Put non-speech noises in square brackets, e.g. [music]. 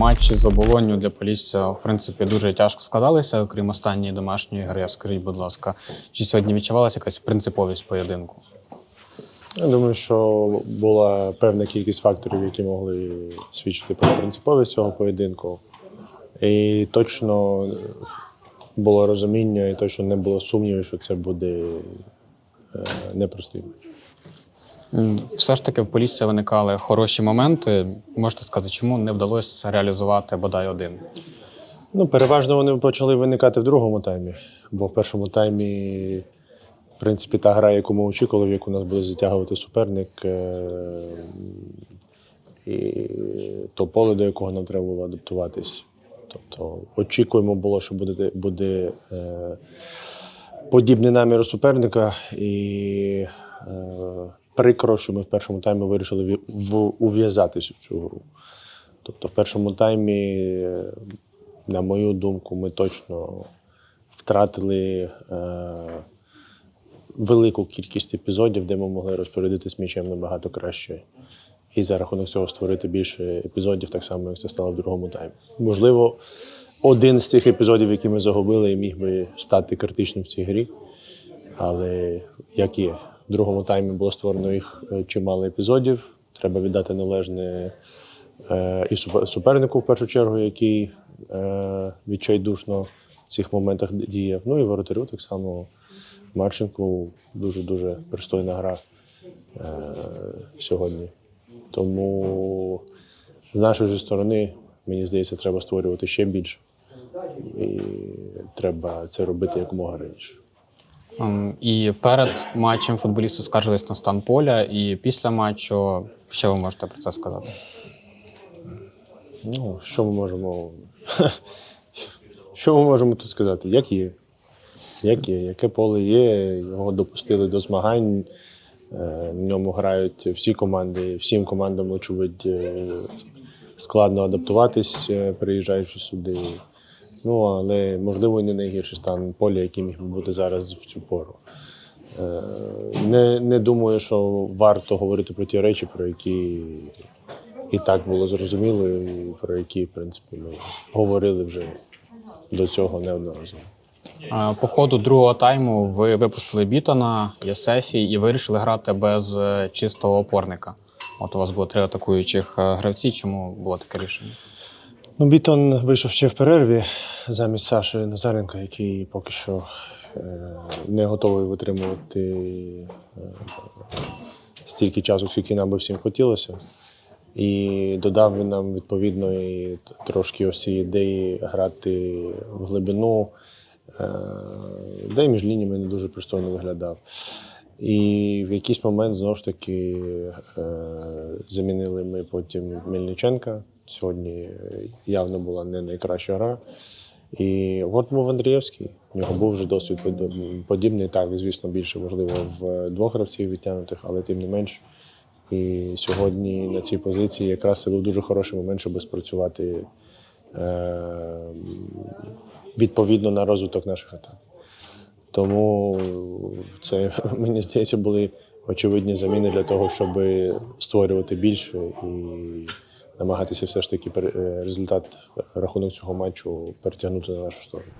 матчі з оболонню для Полісся, в принципі, дуже тяжко складалися, окрім останньої домашньої гри. Скажіть, будь ласка, чи сьогодні відчувалася якась принциповість поєдинку? Я думаю, що була певна кількість факторів, які могли свідчити про принциповість цього поєдинку. І точно було розуміння, і точно не було сумнівів, що це буде е, непростий матч. М, Все ж таки в Полісся виникали хороші моменти. Можете сказати, чому не вдалося реалізувати бодай один? Ну, переважно вони почали виникати в другому таймі, бо в першому таймі, в принципі, та гра, яку ми очікували, в яку нас буде затягувати суперник, е, і то поле, до якого нам треба було адаптуватись. Тобто очікуємо було, що буде, буде е, подібний намір суперника, і е, прикро, що ми в першому таймі вирішили ві- в- цю гру. Тобто, в першому таймі, на мою думку, ми точно втратили е, велику кількість епізодів, де ми могли розпорядитись м'ячем набагато краще. І за рахунок цього створити більше епізодів, так само, як це стало в другому таймі. Можливо, один з цих епізодів, які ми загубили, міг би стати критичним в цій грі. Але як є, в другому таймі було створено їх е, чимало епізодів. Треба віддати належне е, і супернику в першу чергу, який е, відчайдушно в цих моментах діяв. Ну і воротарю так само Марченку дуже-дуже пристойна гра сьогодні. Тому з нашої сторони, мені здається, треба створювати ще більше. І треба це робити якомога раніше. І перед матчем футболісти скаржились на стан поля, і після матчу що ви можете про це сказати? Ну, що ми можемо. [laughs] що ми можемо тут сказати? Як є? Як є? Яке поле є? Його допустили до змагань. Е, В ньому грають всі команди, всім командам, очевидь, е, складно адаптуватись, е, приїжджаючи сюди. Ну, але можливо не найгірший стан поля, який міг би бути зараз в цю пору. Е, Не, не думаю, що варто говорити про ті речі, про які і так було зрозуміло, і про які, в принципі, ми говорили вже до цього неодноразово. По ходу другого тайму ви випустили Бітона, Єсефі і вирішили грати без е, чистого опорника. От у вас було три атакуючих е, гравці. Чому було таке рішення? Ну, Бітон вийшов ще в перерві замість Саші Назаренка, який поки що е, не готовий витримувати е, стільки часу, скільки нам би всім хотілося. І додав він нам відповідно і трошки ось цієї ідеї грати в глибину, е, де між лініями не дуже пристойно виглядав. І в якийсь момент знову ж таки замінили ми потім Мельниченка. Сьогодні явно була не найкраща гра. І от був Андрієвський. У нього був вже досвід подібний. Так, звісно, більше можливо в двох гравців відтягнутих, але тим не менш. І сьогодні на цій позиції якраз це був дуже хороший момент, щоб спрацювати е, відповідно на розвиток наших атак. Тому це, [laughs] мені здається, були очевидні заміни для того, щоб створювати більше і намагатися все ж таки е, результат рахунок цього матчу перетягнути на нашу сторону.